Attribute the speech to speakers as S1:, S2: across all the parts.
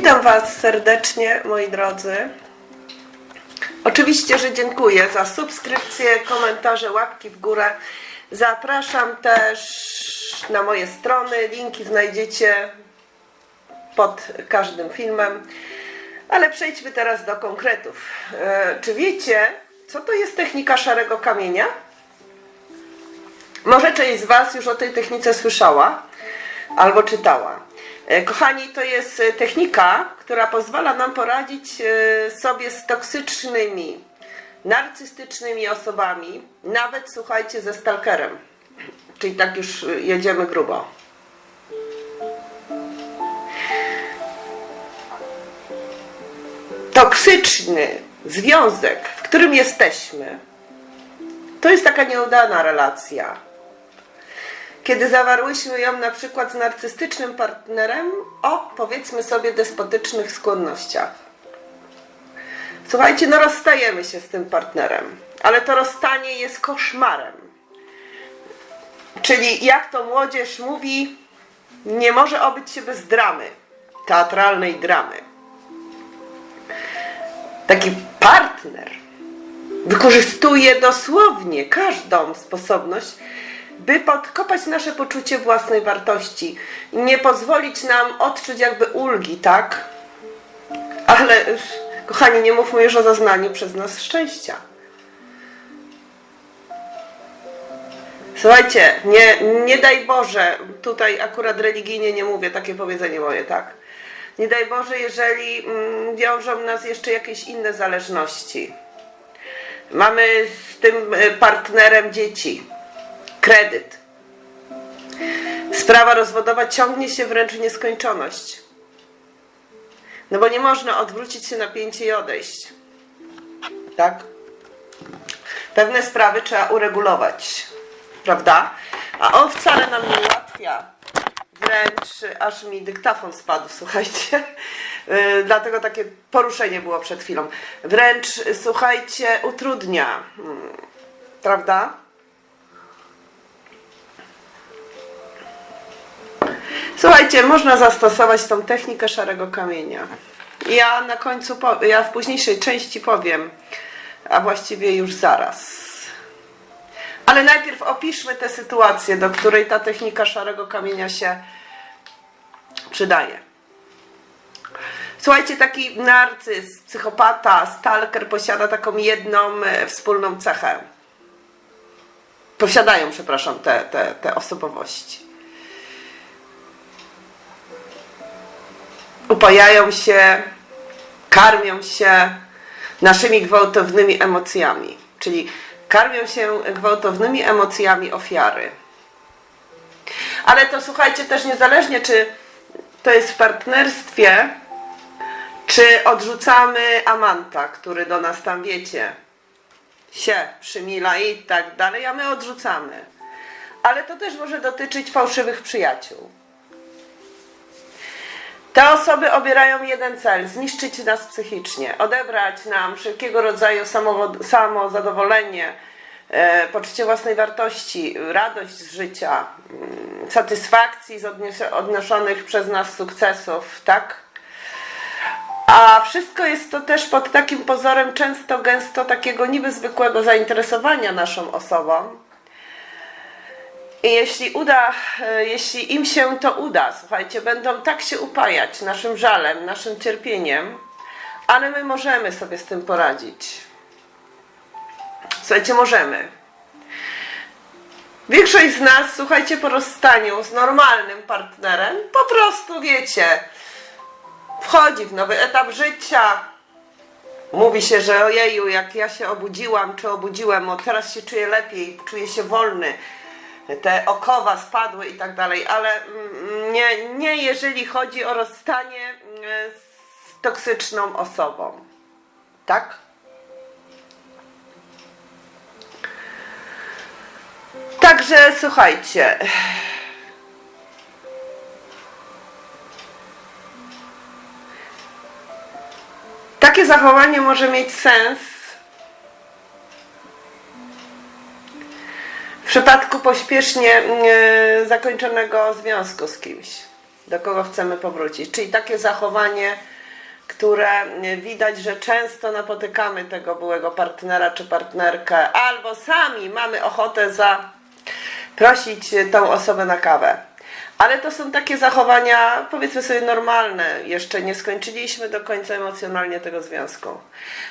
S1: Witam Was serdecznie, moi drodzy. Oczywiście, że dziękuję za subskrypcje, komentarze, łapki w górę. Zapraszam też na moje strony. Linki znajdziecie pod każdym filmem. Ale przejdźmy teraz do konkretów. E, czy wiecie, co to jest technika szarego kamienia? Może część z Was już o tej technice słyszała albo czytała. E, Kochani, to jest e, technika, która pozwala nam poradzić e, sobie z toksycznymi, narcystycznymi osobami, nawet słuchajcie, ze stalkerem. Czyli tak już jedziemy grubo. Toksyczny związek, w którym jesteśmy, to jest taka nieudana relacja kiedy zawarłyśmy ją na przykład z narcystycznym partnerem o powiedzmy sobie despotycznych skłonnościach. Słuchajcie, no rozstajemy się z tym partnerem, ale to rozstanie jest koszmarem. Czyli jak to młodzież mówi, nie może obyć się bez dramy, teatralnej dramy. Taki partner wykorzystuje dosłownie każdą sposobność, by podkopać nasze poczucie własnej wartości, nie pozwolić nam odczuć jakby ulgi, tak? Ale, kochani, nie mówmy już o zaznaniu przez nas szczęścia. Słuchajcie, nie, nie daj Boże, tutaj akurat religijnie nie mówię, takie powiedzenie moje, tak? Nie daj Boże, jeżeli mm, wiążą nas jeszcze jakieś inne zależności. Mamy z tym y, partnerem dzieci, kredyt. Sprawa rozwodowa ciągnie się wręcz w nieskończoność. No bo nie można odwrócić się napięcie i odejść. Tak? Pewne sprawy trzeba uregulować. Prawda? A on wcale nam nie ułatwia. Wręcz aż mi dyktafon spadł, słuchajcie. Yy, Dlatego takie poruszenie było przed chwilą. Wręcz, słuchajcie, utrudnia. Mm, Prawda? Słuchajcie, można zastosować tą technikę szarego kamienia. Ja na końcu, ja w późniejszej części powiem, a właściwie już zaraz. Ale najpierw opiszmy tę sytuację, do której ta technika szarego kamienia się przydaje. Słuchajcie, taki narcyz, psychopata, stalker posiada taką jedną e, wspólną cechę. Posiadają, przepraszam, te, te, te osobowości. Upajają się, karmią się naszymi gwałtownymi emocjami. Czyli karmią się gwałtownymi emocjami ofiary. Ale to słuchajcie, też niezależnie czy to jest w partnerstwie, czy odrzucamy amanta, który do nas tam wiecie, się przymila i tak dalej, a my odrzucamy. Ale to też może dotyczyć fałszywych przyjaciół. Te osoby obierają jeden cel zniszczyć nas psychicznie, odebrać nam wszelkiego rodzaju samo, samozadowolenie, e, poczucie własnej wartości, radość z życia, mm, satysfakcji z odnoszonych przez nas sukcesów, tak? A wszystko jest to też pod takim pozorem często, gęsto takiego niby zwykłego zainteresowania naszą osobą. I jeśli uda, e, jeśli im się to uda, słuchajcie, będą tak się upajać naszym żalem, naszym cierpieniem, ale my możemy sobie z tym poradzić. Słuchajcie, możemy. Większość z nas, słuchajcie, po rozstaniu z normalnym partnerem, po prostu wiecie, wchodzi w nowy etap życia. Mówi się, że ojeju, jak ja się obudziłam, czy obudziłem, o teraz się czuję lepiej, czuję się wolny te okowa spadły i tak dalej, ale mm, nie, nie jeżeli chodzi o rozstanie mm, z toksyczną osobą. Tak? Także słuchajcie. Takie zachowanie może mieć sens przypadku pośpiesznie e, zakończonego związku z kimś. do kogo chcemy powrócić. Czyli takie zachowanie, które y, widać, że często napotykamy tego byłego partnera czy partnerkę, albo sami mamy ochotę zaprosić y, tą osobę na kawę. Ale to są takie zachowania, powiedzmy sobie, normalne. Jeszcze nie skończyliśmy do końca emocjonalnie tego związku.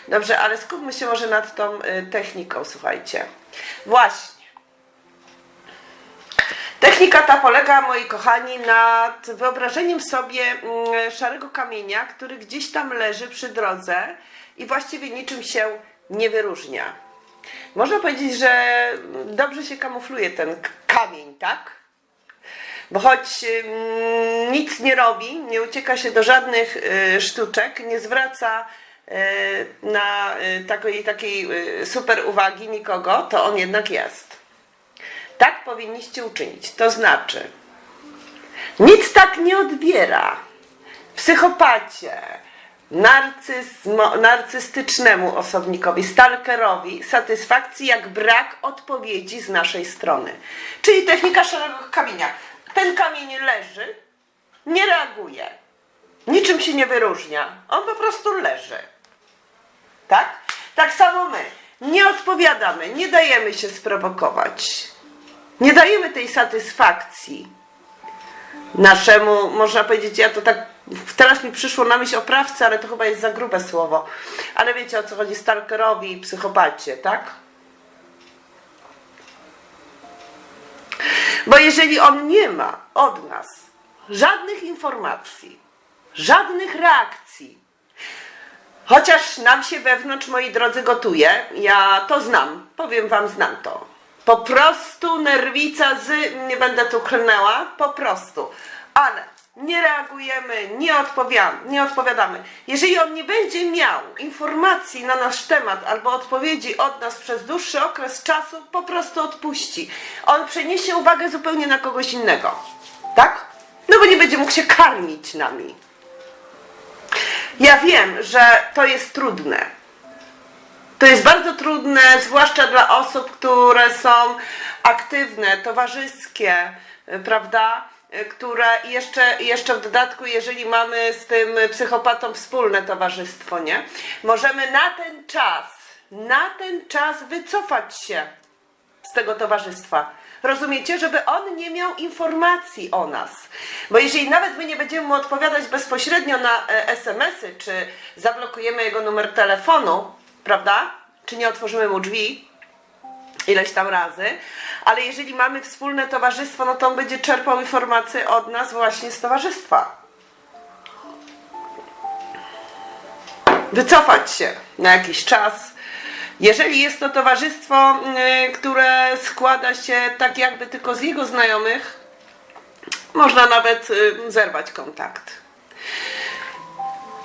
S1: Dobrze, ale skupmy się może nad tą techniką, słuchajcie. Właśnie. Technika ta polega, moi kochani, nad wyobrażeniem sobie mm, szarego kamienia, który gdzieś tam leży przy drodze i właściwie niczym się nie wyróżnia. Można powiedzieć, że dobrze się kamufluje ten kamień, tak? Bo choć ym, nic nie robi, nie ucieka się do żadnych y, sztuczek, nie zwraca y, na y, takiej, takiej super uwagi nikogo, to on jednak jest. Tak powinniście uczynić. To znaczy, nic tak nie odbiera psychopacie, narcystycznemu osobnikowi, stalkerowi satysfakcji jak brak odpowiedzi z naszej strony. Czyli technika szarego kamienia. Ten kamień leży, nie reaguje, niczym się nie wyróżnia. On po prostu leży. Tak? Tak samo my. Nie odpowiadamy, nie dajemy się sprowokować. Nie dajemy tej satysfakcji naszemu, można powiedzieć, ja to tak, teraz mi przyszło na myśl oprawcy, ale to chyba jest za grube słowo. Ale wiecie o co chodzi, stalkerowi i psychopacie, tak? Bo jeżeli on nie ma od nas żadnych informacji, żadnych reakcji, Chociaż nam się wewnątrz, moi drodzy, gotuje, ja to znam, powiem wam, znam to. Po prostu nerwica z, nie będę tu klnęła, po prostu. Ale nie reagujemy, nie, odpowiadamy, nie odpowiadamy. Jeżeli on nie będzie miał informacji na nasz temat albo odpowiedzi od nas przez dłuższy okres czasu, po prostu odpuści. On przeniesie uwagę zupełnie na kogoś innego. Tak? No bo nie będzie mógł się karmić nami. Ja wiem, że to jest trudne. To jest bardzo trudne, zwłaszcza dla osób, które są aktywne, towarzyskie, y, prawda? Y, Które jeszcze, jeszcze w dodatku, jeżeli mamy z tym psychopatą wspólne towarzystwo, nie? Możemy na ten czas, na ten czas wycofać się z tego towarzystwa. Rozumiecie, żeby on nie miał informacji o nas. Bo jeżeli nawet my nie będziemy mu odpowiadać bezpośrednio na e, SMS-y, czy zablokujemy jego numer telefonu, prawda? Czy nie otworzymy mu drzwi ileś tam razy, ale jeżeli mamy wspólne towarzystwo, no to on będzie czerpał informacje od nas właśnie z towarzystwa. wycofać się na jakiś czas. Jeżeli jest to towarzystwo, y, które składa się tak jakby tylko z jego znajomych, można nawet y, zerwać kontakt.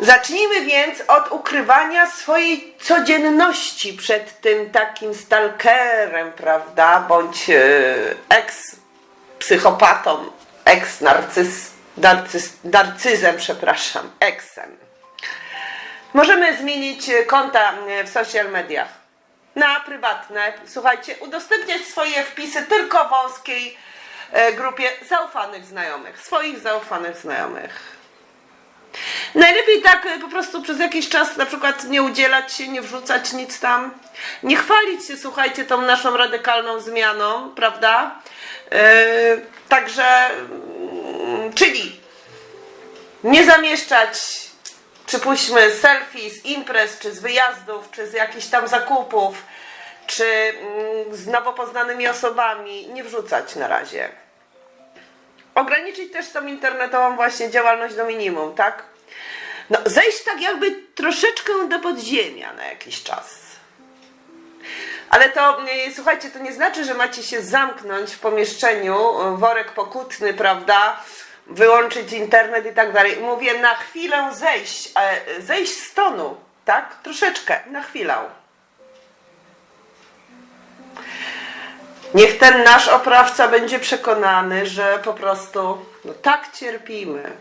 S1: Zacznijmy więc od ukrywania swojej codzienności przed tym takim stalkerem, prawda, bądź y, eks-psychopatą, eks-narcyz, narcyz, narcyzem, przepraszam, eksem. Możemy zmienić e, konta e, w social mediach na prywatne. Słuchajcie, udostępniać swoje wpisy tylko wąskiej e, grupie zaufanych znajomych, swoich zaufanych znajomych. Najlepiej tak e, po prostu przez jakiś czas na przykład nie udzielać się, nie wrzucać nic tam, nie chwalić się, słuchajcie, tą naszą radykalną zmianą, prawda? Yy, także, mm, czyli nie zamieszczać przypuśćmy selfie z imprez, czy z wyjazdów, czy z jakichś tam zakupów, czy mm, z nowo poznanymi osobami, nie wrzucać na razie. Ograniczyć też tą internetową właśnie działalność do minimum, tak? No, zejść tak jakby troszeczkę do podziemia na jakiś czas. Ale to, y, słuchajcie, to nie znaczy, że macie się zamknąć w pomieszczeniu, y, worek pokutny, prawda? Wyłączyć internet i tak dalej. Mówię na chwilę zejść, e, zejść z tonu, tak? Troszeczkę, na chwilę. Niech ten nasz oprawca będzie przekonany, że po prostu no, tak cierpimy.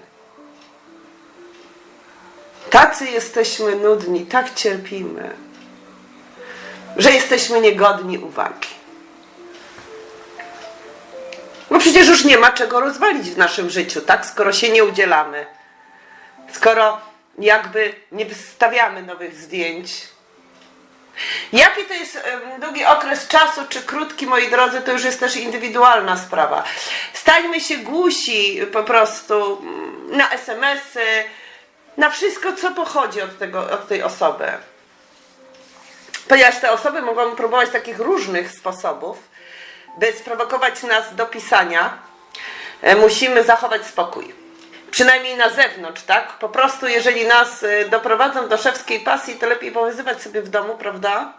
S1: Tacy jesteśmy nudni, tak cierpimy, że jesteśmy niegodni uwagi. No przecież już nie ma czego rozwalić w naszym życiu, tak? Skoro się nie udzielamy. Skoro jakby nie wystawiamy nowych zdjęć. Jaki to jest długi okres czasu, czy krótki, moi drodzy, to już jest też indywidualna sprawa. Stańmy się głusi po prostu mm, na SMS-y, na wszystko, co pochodzi od, tego, od tej osoby. Ponieważ te osoby mogą próbować takich różnych sposobów, by sprowokować nas do pisania, e, musimy zachować spokój. Przynajmniej na zewnątrz, tak? Po prostu, jeżeli nas e, doprowadzą do szewskiej pasji, to lepiej powyzywać sobie w domu, prawda?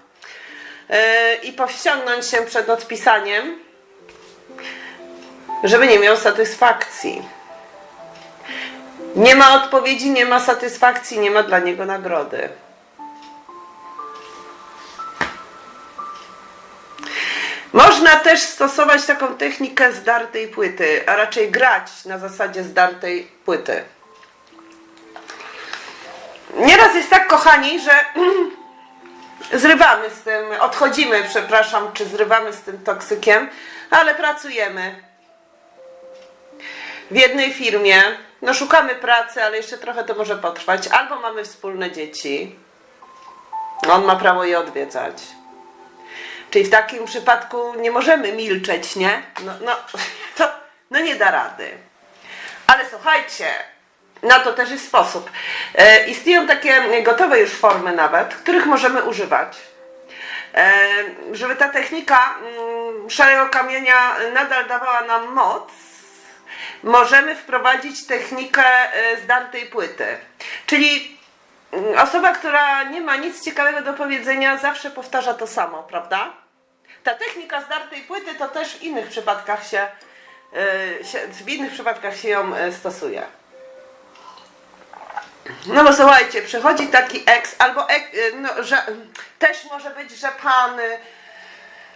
S1: E, I powściągnąć się przed odpisaniem, żeby nie miał satysfakcji. Nie ma odpowiedzi, nie ma satysfakcji, nie ma dla niego nagrody. Można też stosować taką technikę zdartej płyty, a raczej grać na zasadzie zdartej płyty. Nieraz jest tak, kochani, że zrywamy z tym, odchodzimy, przepraszam, czy zrywamy z tym toksykiem, ale pracujemy w jednej firmie, no szukamy pracy, ale jeszcze trochę to może potrwać, albo mamy wspólne dzieci, on ma prawo je odwiedzać. Czyli w takim przypadku nie możemy milczeć, nie? No, no, to, no nie da rady. Ale słuchajcie, na to też jest sposób. E, istnieją takie gotowe już formy nawet, których możemy używać. E, żeby ta technika mm, szarego kamienia nadal dawała nam moc, możemy wprowadzić technikę e, zdartej płyty. Czyli mm, osoba, która nie ma nic ciekawego do powiedzenia, zawsze powtarza to samo, prawda? Ta technika zdartej płyty to też w innych przypadkach się, e, w innych przypadkach się ją e, stosuje. No bo słuchajcie, przychodzi taki eks, albo no, że też może być, że pan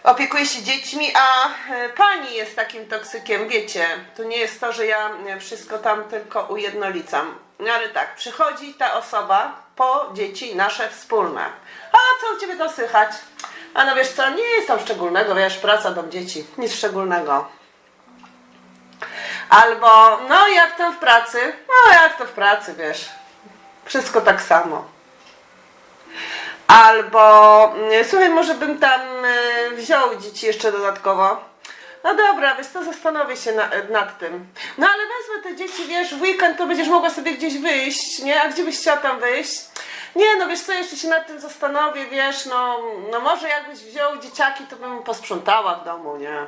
S1: opiekuje się dziećmi, a y, pani jest takim toksykiem, wiecie, to nie jest to, że ja y, wszystko tam tylko ujednolicam. No ale tak, przychodzi ta osoba po dzieci nasze wspólne. A co u ciebie to słychać? A no wiesz co, nie jest tam szczególnego, wiesz, praca dom dzieci, nic szczególnego. Albo, no jak tam w pracy? No jak to w pracy, wiesz. Wszystko tak samo. Albo, mm, słuchaj, może bym tam y, wziął dzieci jeszcze dodatkowo. No dobra, wiesz to zastanowię się na, nad tym. No ale wezmę te dzieci, wiesz, w weekend to będziesz mogła sobie gdzieś wyjść, nie? A gdzie byś chciała tam wyjść? Nie, no wiesz co, jeszcze się nad tym zastanowię, wiesz, no, no może jakbyś wziął dzieciaki, to bym posprzątała w domu, nie?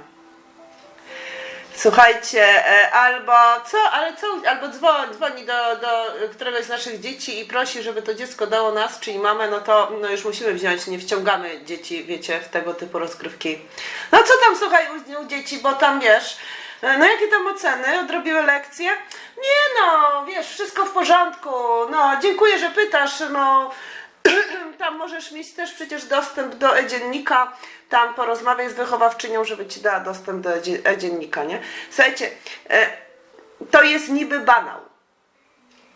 S1: Słuchajcie, e, albo co, ale co, albo dzwoni, dzwoni do, do któregoś z naszych dzieci i prosi, żeby to dziecko dało nas, czyli mamę, no to no już musimy wziąć, nie wciągamy dzieci, wiecie, w tego typu rozgrywki. No co tam, słuchaj, u, u dzieci, bo tam wiesz, e, no jakie tam oceny, odrobiły lekcje? Nie no, wiesz, wszystko w porządku, no dziękuję, że pytasz, no tam możesz mieć też przecież dostęp do e-dziennika, tam porozmawiaj z wychowawczynią, żeby ci dała dostęp do e-dziennika, nie? Słuchajcie, e, to jest niby banał.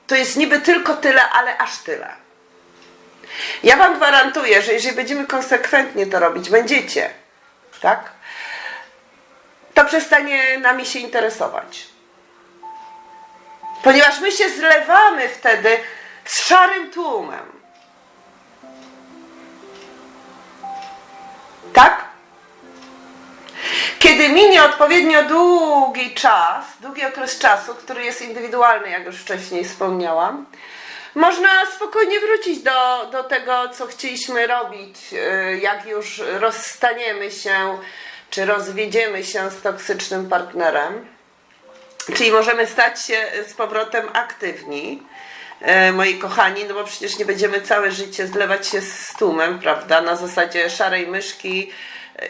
S1: To jest niby tylko tyle, ale aż tyle. Ja wam gwarantuję, że jeżeli będziemy konsekwentnie to robić, będziecie, tak? To przestanie nami się interesować. Ponieważ my się zlewamy wtedy z szarym tłumem. Tak? Kiedy minie odpowiednio długi czas, długi okres czasu, który jest indywidualny, jak już wcześniej wspomniałam, można spokojnie wrócić do, do tego, co chcieliśmy robić, yy, jak już rozstaniemy się, czy rozwiedziemy się z toksycznym partnerem. Czyli możemy stać się z powrotem aktywni, e, moi kochani, no bo przecież nie będziemy całe życie zlewać się z tłumem, prawda, na zasadzie szarej myszki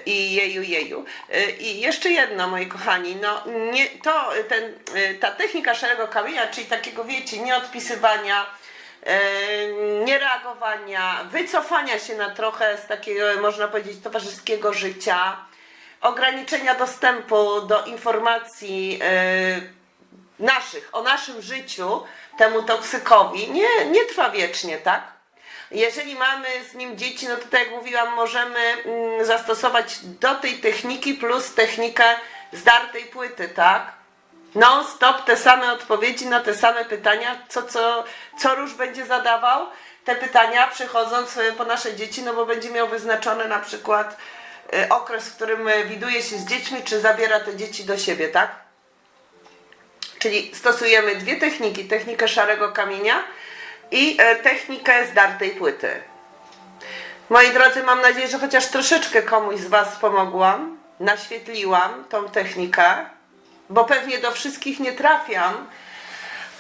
S1: i jeju, jeju. E, I jeszcze jedno, moi kochani, no nie, to ten, e, ta technika szarego kamienia, czyli takiego, wiecie, nieodpisywania, niereagowania, wycofania się na trochę z takiego, można powiedzieć, towarzyskiego życia, ograniczenia dostępu do informacji naszych, o naszym życiu temu toksykowi nie, nie trwa wiecznie, tak? Jeżeli mamy z nim dzieci, no to tak jak mówiłam, możemy mm, zastosować do tej techniki plus technikę zdartej płyty, tak? Non stop te same odpowiedzi na te same pytania, co, co, co róż będzie zadawał te pytania przychodząc po nasze dzieci, no bo będzie miał wyznaczony na przykład y, okres, w którym widuje się z dziećmi, czy zabiera te dzieci do siebie, tak? Czyli stosujemy dwie techniki, technikę szarego kamienia i e, technikę zdartej płyty. Moi drodzy, mam nadzieję, że chociaż troszeczkę komuś z Was pomogłam, naświetliłam tą technikę, bo pewnie do wszystkich nie trafiam,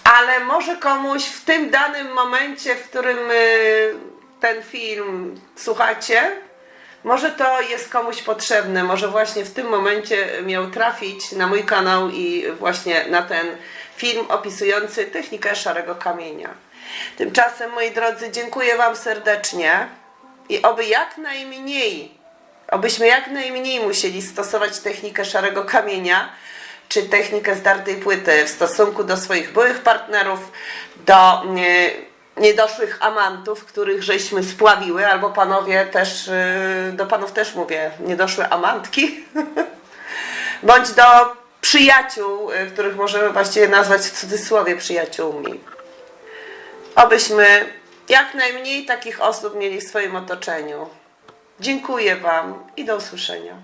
S1: ale może komuś w tym danym momencie, w którym y, ten film słuchacie, może to jest komuś potrzebne, może właśnie w tym momencie miał trafić na mój kanał i właśnie na ten film opisujący technikę szarego kamienia. Tymczasem, moi drodzy, dziękuję Wam serdecznie i oby jak najmniej, obyśmy jak najmniej musieli stosować technikę szarego kamienia, czy technikę zdartej płyty w stosunku do swoich byłych partnerów, do nie, niedoszłych amantów, których żeśmy spławiły, albo panowie też, y, do panów też mówię, niedoszłe amantki, bądź do przyjaciół, y, których możemy właściwie nazwać w cudzysłowie przyjaciółmi. Obyśmy jak najmniej takich osób mieli w swoim otoczeniu. Dziękuję Wam i do usłyszenia.